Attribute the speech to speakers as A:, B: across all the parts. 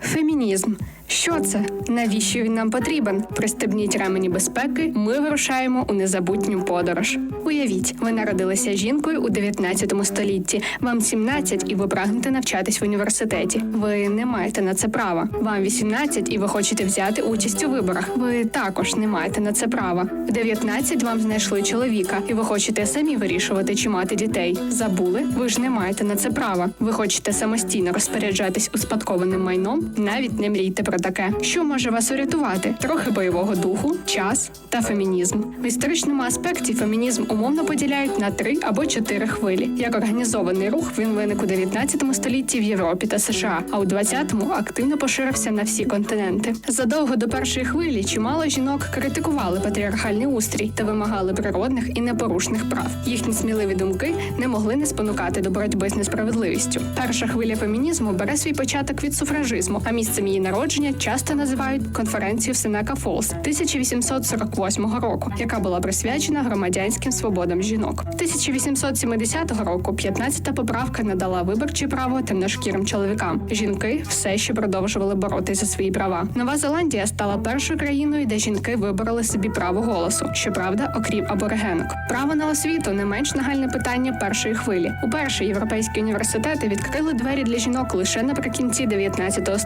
A: Фемінізм. Що це? Навіщо він нам потрібен? Пристебніть ремені безпеки. Ми вирушаємо у незабутню подорож. Уявіть, ви народилися жінкою у 19 столітті. Вам 17 і ви прагнете навчатись в університеті. Ви не маєте на це права. Вам 18 і ви хочете взяти участь у виборах. Ви також не маєте на це права. В 19 вам знайшли чоловіка, і ви хочете самі вирішувати, чи мати дітей. Забули? Ви ж не маєте на це права. Ви хочете самостійно розпоряджатись успадкованим майном. Навіть не мрійте про таке. Що може вас урятувати? Трохи бойового духу, час та фемінізм. В історичному аспекті фемінізм умовно поділяють на три або чотири хвилі. Як організований рух він виник у 19 столітті в Європі та США, а у 20-му активно поширився на всі континенти. Задовго до першої хвилі чимало жінок критикували патріархальний устрій та вимагали природних і непорушних прав. Їхні сміливі думки не могли не спонукати до боротьби з несправедливістю. Перша хвиля фемінізму бере свій початок від суфражизму, а місцем її народження часто називають конференцію в Сенека Фолс 1848 року, яка була присвячена громадянським свободам жінок. 1870 року 15-та поправка надала виборче право темношкірим чоловікам. Жінки все ще продовжували боротися за свої права. Нова Зеландія стала першою країною, де жінки вибороли собі право голосу. Щоправда, окрім аборигенок. Право на освіту не менш нагальне питання першої хвилі. Уперше європейські університети відкрили двері для жінок лише наприкінці 19 століття.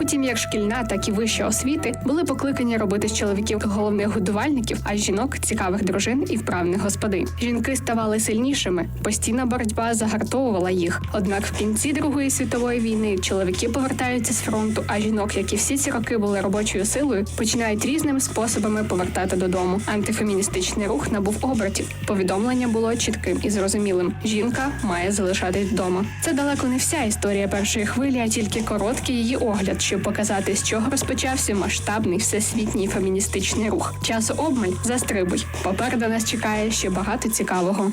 A: Утім, як шкільна, так і вища освіти були покликані робити з чоловіків головних годувальників, а жінок цікавих дружин і вправних господинь. Жінки ставали сильнішими. Постійна боротьба загартовувала їх. Однак в кінці Другої світової війни чоловіки повертаються з фронту, а жінок, які всі ці роки були робочою силою, починають різними способами повертати додому. Антифеміністичний рух набув обертів. Повідомлення було чітким і зрозумілим: жінка має залишатись вдома. Це далеко не вся історія першої хвилі, а тільки короткий її огляд, щоб показати, з чого розпочався масштабний всесвітній феміністичний рух. Часу обмаль застрибуй. Попереду нас чекає ще багато цікавого.